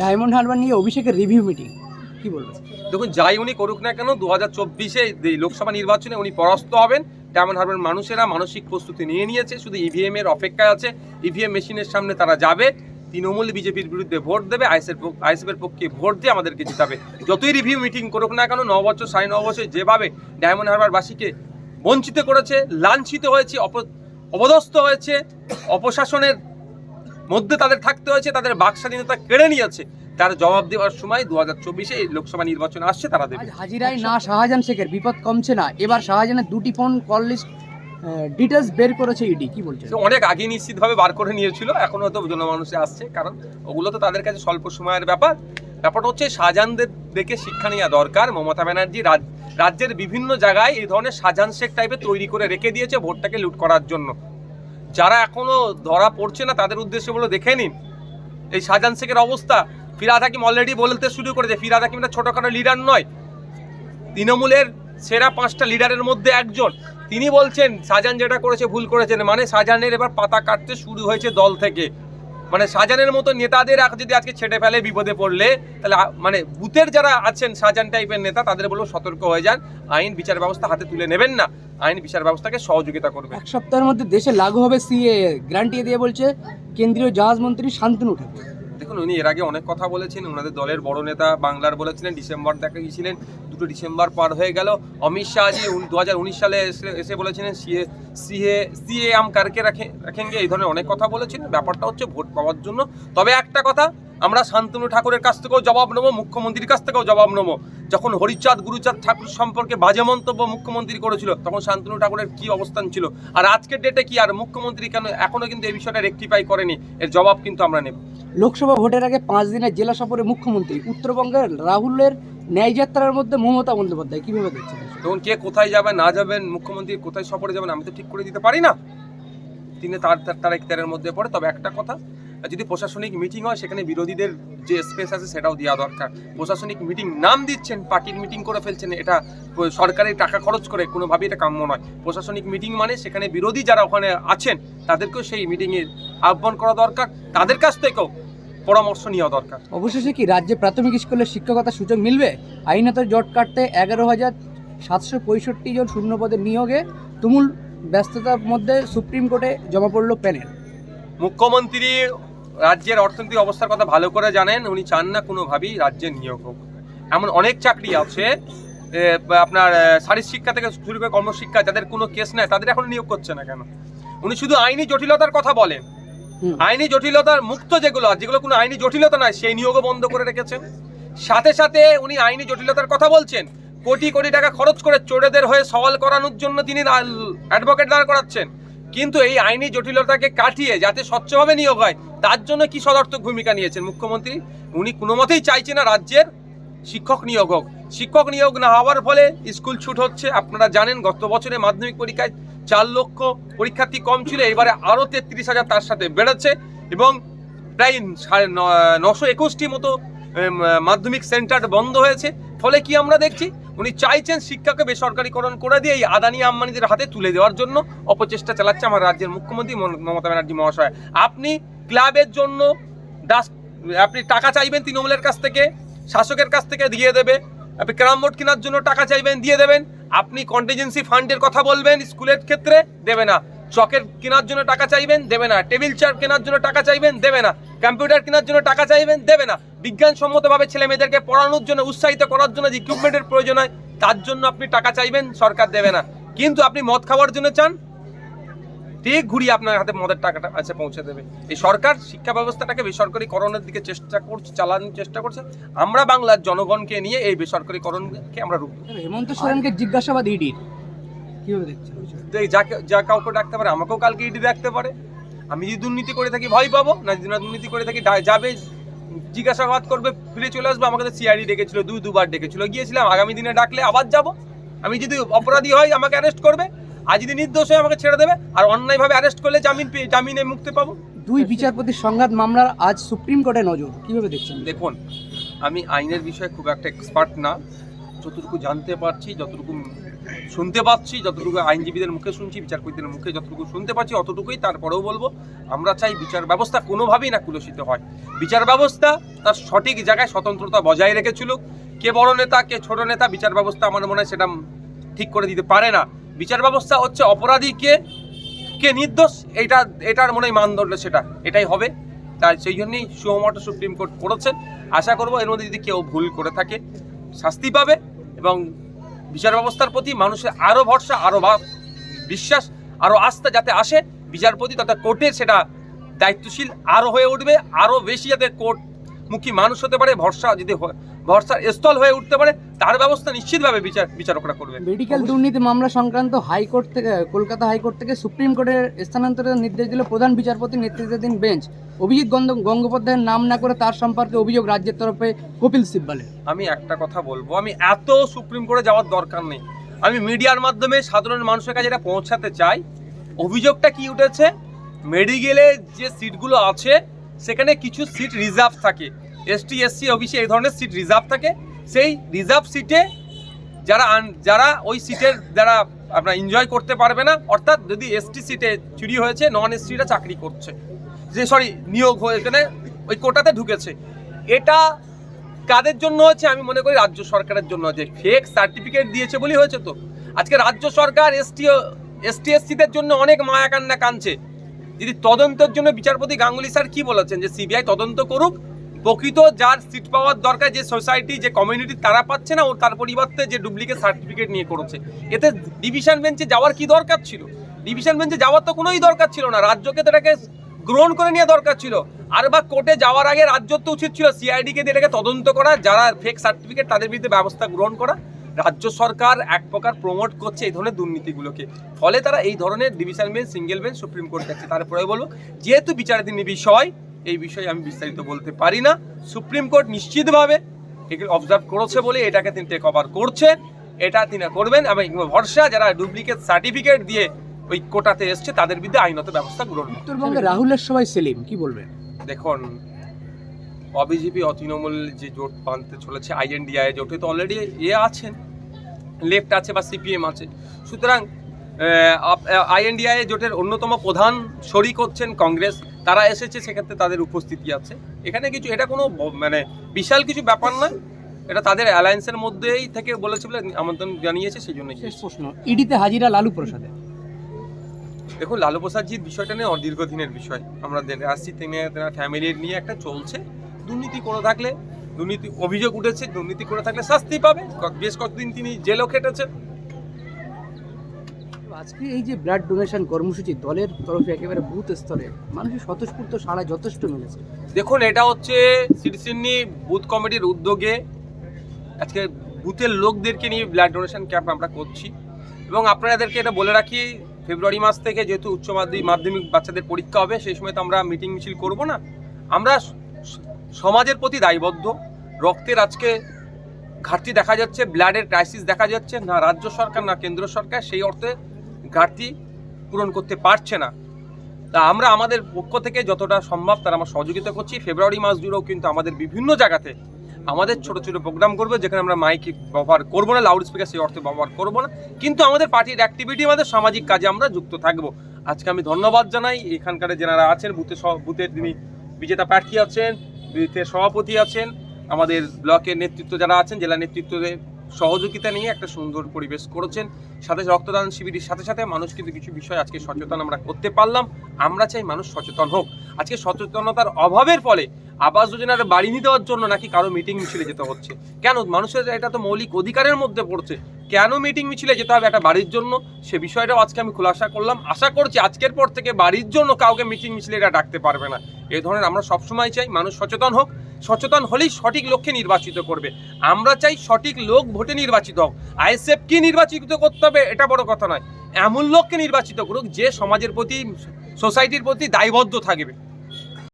Diamond Harbour নিয়ে অভিষেকের review meeting. কি বলবেন? দেখুন, যাই উনি করুক না কেন দু হাজার চব্বিশে লোকসভা নির্বাচনে উনি পরাস্ত হবেন। ডায়মন্ড হারবার মানুষেরা মানসিক প্রস্তুতি নিয়ে নিয়েছে, শুধু ইভিএম এর অপেক্ষায় আছে। ইভিএম মেশিনের সামনে তারা যাবে, তৃণমূল বিজেপির বিরুদ্ধে ভোট দেবে আইএসএর আইএসএফের পক্ষে ভোট দিয়ে আমাদেরকে জিতাবে যতই রিভিউ মিটিং করুক না কেন ন বছর সাড়ে ন বছর যেভাবে ডায়মন্ড হারবারবাসীকে বঞ্চিত করেছে, লাঞ্ছিত হয়েছে, অপ- অপদস্থ হয়েছে, অপশাসনের মধ্যে তাদের থাকতে হয়েছে তাদের বাক স্বাধীনতা কেড়ে নিয়েছে। তার জবাব দেওয়ার সময় দু হাজার চব্বিশে লোকসভা নির্বাচন আসছে তারা দেবে। হাজিরায় না শাহজাহান শেখের বিপদ কমছে না। এবার শাহজাহানের দুটি ফোন কল লিস্ট ডিটেলস বের করেছে ইডি। কি বলছেন? সে অনেক আগে নিশ্চিতভাবে বার করে নিয়েছিল এখনও হয়তো জনমানুষে আসছে কারণ ওগুলো তো তাদের কাছে স্বল্প সময়ের ব্যাপার। ব্যাপারটা হচ্ছে শাহজাহানদের দেখে শিক্ষা নেওয়া দরকার। মমতা ব্যানার্জি রাজ- রাজ্যের বিভিন্ন জায়গায় এই ধরনের শাহজাহান শেখ টাইপের তৈরি করে রেখে দিয়েছে ভোটটাকে লুট করার জন্য। যারা এখনও ধরা পড়ছে না, তাদের উদ্দেশ্যে বলে দেখে নিন। এই শাহজাহান শেখের অবস্থা। ফিরাদ হাকিম অলরেডি বলতে শুরু করেছে, ফিরাদ হাকিম একটা ছোটখাটো লিডার নয়। তৃণমূলের সেরা পাঁচটা লিডারের মধ্যে একজন। তিনি বলছেন শাহজাহান যেটা করেছে ভুল করেছেন মানে শাহজাহানের এবার পাতা কাটতে শুরু হয়েছে দল থেকে। মানে শাহজাহানের মতো নেতাদের যদি আজকে ছেড়ে ফেলে, বিপদে পড়লে, তাহলে মানে বুথের যারা আছেন শাহজাহান টাইপের নেতা, তাদের বলব সতর্ক হয়ে যান। আইন, বিচার ব্যবস্থা হাতে তুলে নেবেন না। আইন, বিচার ব্যবস্থাকে সহযোগিতা করবে এক সপ্তাহের মধ্যে দেশে লাগু হবে সিএ গ্যারান্টি দিয়ে বলছে, কেন্দ্রীয় জাহাজ মন্ত্রী শান্তনু ঠাকুর। দেখুন, উনি এর আগে অনেক কথা বলেছেন, ওনাদের দলের বড় নেতা বাংলার বলেছিলেন, ডিসেম্বর দেখা গিয়েছিলেন দুটো ডিসেম্বর পার হয়ে গেল। অমিত শাহ শাহজি দু হাজার উনিশ সালে এসে এসে বলেছিলেন সিএ সিএ সিএ আম কারকে রাখে রাখেন এই ধরনের অনেক কথা বলেছেন। ব্যাপারটা হচ্ছে ভোট পাওয়ার জন্য। তবে একটা কথা আমরা শান্তনু ঠাকুরের কাছ থেকেও জবাব নেব মুখ্যমন্ত্রীর কাছ থেকেও জবাব নেব। যখন হরিচাঁদ গুরুচাঁদ ঠাকুর সম্পর্কে বাজে মন্তব্য মুখ্যমন্ত্রী করেছিল তখন শান্তনু ঠাকুরের কি অবস্থান ছিল? আর আজকের ডেটে কি? আর মুখ্যমন্ত্রী কেন এখনও কিন্তু এই বিষয়টা রেকটিফাই করেনি? এর জবাব কিন্তু আমরা নেব। লোকসভা ভোটের আগে পাঁচ দিনের জেলা সফরে মুখ্যমন্ত্রী উত্তরবঙ্গের রাহুলের ন্যায়যাত্রার মধ্যে মমতা বন্দ্যোপাধ্যায় কীভাবে দেখছেন তখন কে কোথায় যাবে না যাবেন মুখ্যমন্ত্রী কোথায় সফরে যাবেন আমি তো ঠিক করে দিতে পারি না। তিনি তার তার তার ইখতিয়ারের মধ্যে পড়ে তবে একটা কথা যদি প্রশাসনিক মিটিং হয় সেখানে বিরোধীদের যে স্পেস আছে সেটাও দেওয়া দরকার। প্রশাসনিক মিটিং নাম দিচ্ছেন পার্টির মিটিং করে ফেলছেন এটা সরকারের টাকা খরচ করে কোনোভাবেই এটা কাম্য নয়। প্রশাসনিক মিটিং মানে সেখানে বিরোধী যারা ওখানে আছেন তাদেরকেও সেই মিটিংয়ে আহ্বান করা দরকার। তাদের কাছ থেকেও পরামর্শ নেওয়া দরকার। অবশেষে কি রাজ্যে প্রাথমিক স্কুলের শিক্ষকতার সুযোগ মিলবে? আইনত জট কাটতে এগারো হাজার সাতশো পঁয়ষট্টি জন শূন্য পদের নিয়োগে তুমুল ব্যস্ততার মধ্যে সুপ্রিম কোর্টে জমা পড়ল প্যানেল। মুখ্যমন্ত্রী রাজ্যের অর্থনৈতিক অবস্থার কথা ভালো করে জানেন উনি চান না কোনোভাবেই রাজ্যের নিয়োগ হোক। এমন অনেক চাকরি আছে আপনার শারীর শিক্ষা থেকে শুরু করে কর্মশিক্ষা যাদের কোনো কেস নেয় তাদের এখন নিয়োগ করছে না কেন? উনি শুধু আইনি জটিলতার কথা বলেন। আইনি জটিলতার মুক্ত যেগুলো আছে যেগুলো কোনো আইনি জটিলতা নাই সেই নিয়োগও বন্ধ করে রেখেছেন। সাথে সাথে উনি আইনি জটিলতার কথা বলছেন কোটি কোটি টাকা খরচ করে চোরেদের হয়ে সওয়াল করানোর জন্য তিনি অ্যাডভোকেট দাঁড় করাচ্ছেন। কিন্তু এই আইনি জটিলতাকে কাটিয়ে যাতে স্বচ্ছভাবে নিয়োগ হয়, তার জন্য কি সদর্থক ভূমিকা নিয়েছেন মুখ্যমন্ত্রী? উনি কোনো মতেই চাইছে না রাজ্যের শিক্ষক নিয়োগ হোক। শিক্ষক নিয়োগ না হওয়ার ফলে স্কুল ছুট হচ্ছে। আপনারা জানেন, গত বছরে মাধ্যমিক পরীক্ষায় চার লক্ষ পরীক্ষার্থী কম ছিল, এবারে আরও তেত্রিশ হাজার তার সাথে বেড়েছে এবং প্রায় সাড়ে নশো একুশটি মতো মাধ্যমিক সেন্টার বন্ধ হয়েছে। ফলে কি আমরা দেখছি? উনি চাইছেন শিক্ষাকে বেসরকারীকরণ করে দিয়ে এই আদানি আম্বানিদের হাতে তুলে দেওয়ার জন্য অপচেষ্টা চালাচ্ছে আমার রাজ্যের মুখ্যমন্ত্রী মমতা ব্যানার্জি মহাশয়। আপনি ক্লাবের জন্য দাস আপনি টাকা চাইবেন তৃণমূলের কাছ থেকে, শাসকের কাছ থেকে দিয়ে দেবে। আপনি ক্যারাম বোর্ড কেনার জন্য টাকা চাইবেন, দিয়ে দেবেন। আপনি কন্টিজেন্সি ফান্ডের কথা বলবেন, স্কুলের ক্ষেত্রে দেবে না। চকের কেনার জন্য টাকা চাইবেন, দেবে না। টেবিল চেয়ার কেনার জন্য টাকা চাইবেন, দেবে না। কম্পিউটার কেনার জন্য টাকা চাইবেন, দেবে না। বিজ্ঞানসম্মতভাবে ছেলে মেয়েদেরকে পড়ানোর জন্য, উৎসাহিত করার জন্য যে ইকুইপমেন্টের প্রয়োজন হয়, তার জন্য আপনি টাকা চাইবেন, সরকার দেবে না। কিন্তু আপনি মদ খাওয়ার জন্য চান, ঠিক ঘুরিয়ে আপনার হাতে মদের টাকাটা কাছে পৌঁছে দেবে। এই সরকার শিক্ষা ব্যবস্থাটাকে বেসরকারীকরণের দিকে চেষ্টা করছে, চালানোর চেষ্টা করছে। আমরা বাংলার জনগণকে নিয়ে এই বেসরকারীকরণকে আমরা রূপ দেব। হেমন্ত সোরেনকে জিজ্ঞাসাবাদ ইডির। কীভাবে দেখছেন যাকে যা কাউকে ডাকতে পারে আমাকেও কালকে ইডি ডাকতে পারে। আমি যদি দুর্নীতি করে থাকি ভয় পাবো। না যদি না দুর্নীতি করে থাকি যাবে জিজ্ঞাসাবাদ করবে ফিরে চলে আসবে আমাকে তো সিআইডি ডেকেছিল দুই দুবার ডেকেছিল। গিয়েছিলাম আগামী দিনে ডাকলে আবার যাব। আমি যদি অপরাধী হয় আমাকে অ্যারেস্ট করবে। আর যদি নির্দোষ হয় আমাকে ছেড়ে দেবে। আর অন্যায়ভাবে অ্যারেস্ট করলে জামিন পেয়ে জামিনে মুক্তি পাবো। দুই বিচারপতির সংঘাত মামলার আজ সুপ্রিম কোর্টে নজর কীভাবে দেখছেন? দেখুন আমি আইনের বিষয়ে খুব একটা এক্সপার্ট না। যতটুকু জানতে পারছি যতটুকু শুনতে পাচ্ছি, যতটুকু আইনজীবীদের মুখে শুনছি, বিচারপতিদের মুখে যতটুকু শুনতে পাচ্ছি, অতটুকুই তারপরেও বলব, আমরা চাই বিচার ব্যবস্থা কোনোভাবেই না কুলসিত হয়। বিচার ব্যবস্থা তার সঠিক জায়গায় স্বতন্ত্রতা বজায় রেখেছিল। কে বড় নেতা, কে ছোট নেতা, বিচার ব্যবস্থা আমার মনে হয় সেটা ঠিক করে দিতে পারে না। বিচার ব্যবস্থা হচ্ছে অপরাধীকে কে কে নির্দোষ, এটা, এটার মনে হয় মানদণ্ড সেটা, এটাই হবে। তাই সেই জন্যই সুমোটো সুপ্রিম কোর্ট করেছেন আশা করব এর মধ্যে যদি কেউ ভুল করে থাকে, শাস্তি পাবে এবং বিচার ব্যবস্থার প্রতি মানুষের আরও ভরসা আরও বিশ্বাস আরও আস্থা যাতে আসে, বিচারপতি তথা কোর্টের সেটা দায়িত্বশীল আরও হয়ে উঠবে আরও বেশি যাতে কোর্টমুখী মানুষ হতে পারে ভরসা যদি ভরসার স্থল হয়ে উঠতে পারে তার ব্যবস্থা নিশ্চিতভাবে বিচার বিচারকরা করবে। মেডিকেল দুর্নীতি মামলা সংক্রান্ত হাইকোর্ট থেকে কলকাতা হাইকোর্ট থেকে সুপ্রিম কোর্টের স্থানান্তরের নির্দেশ দিল প্রধান বিচারপতির নেতৃত্বাধীন বেঞ্চ। অভিজিৎ গঙ্গোপাধ্যায়ের নাম না করে তার সম্পর্কে অভিযোগ রাজ্যের তরফে কপিল সিব্বালের আমি একটা কথা বলব আমি এত সুপ্রিম কোর্টে যাওয়ার দরকার নেই। আমি মিডিয়ার মাধ্যমে সাধারণ মানুষের কাছে এটা পৌঁছাতে চাই। অভিযোগটা কি উঠেছে? মেডিকেলে যে সিটগুলো আছে সেখানে কিছু সিট রিজার্ভ থাকে। এসটি এসসি ওবিসি এই ধরনের সিট রিজার্ভ থাকে। সেই রিজার্ভ সিটে যারা যারা ওই সিটের যারা আপনার এনজয় করতে পারবে না, অর্থাৎ যদি এসটি সিটে চুরি হয়েছে নন এসটিরা চাকরি করছে। যে সরি নিয়োগ হয়ে এখানে ওই কোটাতে ঢুকেছে। এটা কাদের জন্য হচ্ছে আমি মনে করি রাজ্য সরকারের জন্য। যে ফেক সার্টিফিকেট দিয়েছে বলেই হয়েছে তো। আজকে রাজ্য সরকার এসটি এসটি এসসিদের জন্য অনেক মায়া কান্না কানছে যদি তদন্তের জন্য বিচারপতি গাঙ্গুলি স্যার কি বলেছেন? যে সিবিআই তদন্ত করুক, প্রকৃত যার সিট পাওয়ার দরকার, যে সোসাইটি, যে কমিউনিটি তারা পাচ্ছে না, ও তার পরিবর্তে যে ডুপ্লিকেট সার্টিফিকেট নিয়ে করেছে। এতে ডিভিশন বেঞ্চে যাওয়ার কি দরকার ছিল? ডিভিশন বেঞ্চে যাওয়ার তো কোনোই দরকার ছিল না। রাজ্যকে তো এটাকে গ্রহণ করে নেওয়া দরকার ছিল। আর বা কোর্টে যাওয়ার আগে রাজ্য তো উচিত ছিল। সিআইডিকে দিয়ে এটাকে তদন্ত করা, যারা ফেক সার্টিফিকেট তাদের বিরুদ্ধে ব্যবস্থা গ্রহণ করা। রাজ্য সরকার এক প্রকার প্রমোট করছে এই ধরনের দুর্নীতিগুলোকে। ফলে তারা এই ধরনের division bench single bench supreme court যাচ্ছে তারপরে বলব যেহেতু বিচারাধীন বিষয় এই বিষয়ে আমি বিস্তারিত বলতে পারি না। সুপ্রিম কোর্ট নিশ্চিতভাবে এগুলো অবজার্ভ করেছে বলে এটাকে তিনি টেক ওভার করছেন এটা তিনি করবেন এবং ভরসা যারা ডুপ্লিকেট সার্টিফিকেট দিয়ে ওই কোটাতে এসছে তাদের বিরুদ্ধে আইনত ব্যবস্থা গ্রহণ। উত্তরবঙ্গে রাহুলের সবাই সেলিম কি বলবেন? দেখুন অবিজেপি অতৃণমূল যে জোট বাঁধতে চলেছে আইএনডিআই জোটে তো অলরেডি এ আছেন। লেফট আছে বা সিপিএম আছে। সুতরাং আইএনডিআই জোটের অন্যতম প্রধান শরিক হচ্ছেন কংগ্রেস। তারা এসেছে সেক্ষেত্রে তাদের উপস্থিতি আছে। এখানে কিছু এটা কোনো মানে বিশাল কিছু ব্যাপার নয়। এটা তাদের অ্যালায়েন্সের মধ্যেই থেকে বলেছে বলে আমন্ত্রণ জানিয়েছে সেই জন্য শেষ প্রশ্ন ইডিতে হাজিরা লালু প্রসাদে? দেখুন লালু প্রসাদজির বিষয়টা নিয়ে দীর্ঘদিনের বিষয়। আমরা আসছি তিনি ফ্যামিলির নিয়ে একটা চলছে। দুর্নীতি করে থাকলে দুর্নীতি অভিযোগ উঠেছে দুর্নীতি করে থাকলে শাস্তি পাবে। বেশ কতদিন তিনি জেলও খেটেছেন। আজকে এই যে ব্লাড ডোনেশন কর্মসূচি দলের তরফে একেবারে বুথ স্তরে মানুষের স্বতঃস্ফূর্ত সাড়া যথেষ্ট মিলেছে। দেখুন এটা হচ্ছে সিটিসিনি বুথ কমিটির উদ্যোগে আজকে বুথের লোকদেরকে নিয়ে ব্লাড ডোনেশন ক্যাম্প আমরা করছি। এবং আপনাদেরকে এটা বলে রাখি ফেব্রুয়ারি মাস থেকে যেহেতু উচ্চ মাধ্যমিক মাধ্যমিক বাচ্চাদের পরীক্ষা হবে সেই সময় তো আমরা মিটিং মিছিল করব না। আমরা সমাজের প্রতি দায়বদ্ধ। রক্তের আজকে ঘাটতি দেখা যাচ্ছে, ব্লাডের ক্রাইসিস দেখা যাচ্ছে, না রাজ্য সরকার, না কেন্দ্র সরকার সেই অর্থে ঘাটতি পূরণ করতে পারছে না। তা আমরা আমাদের পক্ষ থেকে যতটা সম্ভব তার আমরা সহযোগিতা করছি। ফেব্রুয়ারি মাস জুড়েও কিন্তু আমাদের বিভিন্ন জায়গাতে আমাদের ছোট ছোট প্রোগ্রাম করবে, যেখানে আমরা মাইক ব্যবহার করব না লাউড স্পিকার সেই অর্থে ব্যবহার করব না। কিন্তু আমাদের পার্টির অ্যাক্টিভিটি আমাদের সামাজিক কাজে আমরা যুক্ত থাকব। আজকে আমি ধন্যবাদ জানাই। এখানকার যেনারা আছেন, বুথে বুথের যিনি বিজেতা প্রার্থী আছেন বুথের সভাপতি আছেন, আমাদের ব্লকের নেতৃত্ব যারা আছেন, জেলা নেতৃত্বদের সহযোগিতা নিয়ে একটা সুন্দর পরিবেশ করেছেন। সাথে রক্তদান শিবিরের সাথে সাথে মানুষ কিন্তু কিছু বিষয় আজকে সচেতন আমরা করতে পারলাম। আমরা চাই মানুষ সচেতন হোক। আজকে সচেতনতার অভাবের ফলে আবাস যোজনার বাড়ি নিয়ে দেওয়ার জন্য নাকি কারও মিটিং মিছিলে যেতে হচ্ছে? কেন? মানুষের এটা তো মৌলিক অধিকারের মধ্যে পড়ছে। কেন মিটিং মিছিলে যেতে হবে একটা বাড়ির জন্য? সে বিষয়টাও আজকে আমি খোলাসা করলাম। আশা করছি আজকের পর থেকে বাড়ির জন্য কাউকে মিটিং মিছিলে এটা ডাকতে পারবে না। এ ধরনের আমরা সবসময় চাই মানুষ সচেতন হোক। সচেতন হলেই সঠিক লক্ষ্যে নির্বাচিত করবে। আমরা চাই সঠিক লোক ভোটে নির্বাচিত হোক। আইএসএফ কি নির্বাচিত করতে হবে এটা বড় কথা নয়। এমন লোককে নির্বাচিত করুক যে সমাজের প্রতি সোসাইটির প্রতি দায়বদ্ধ থাকবে।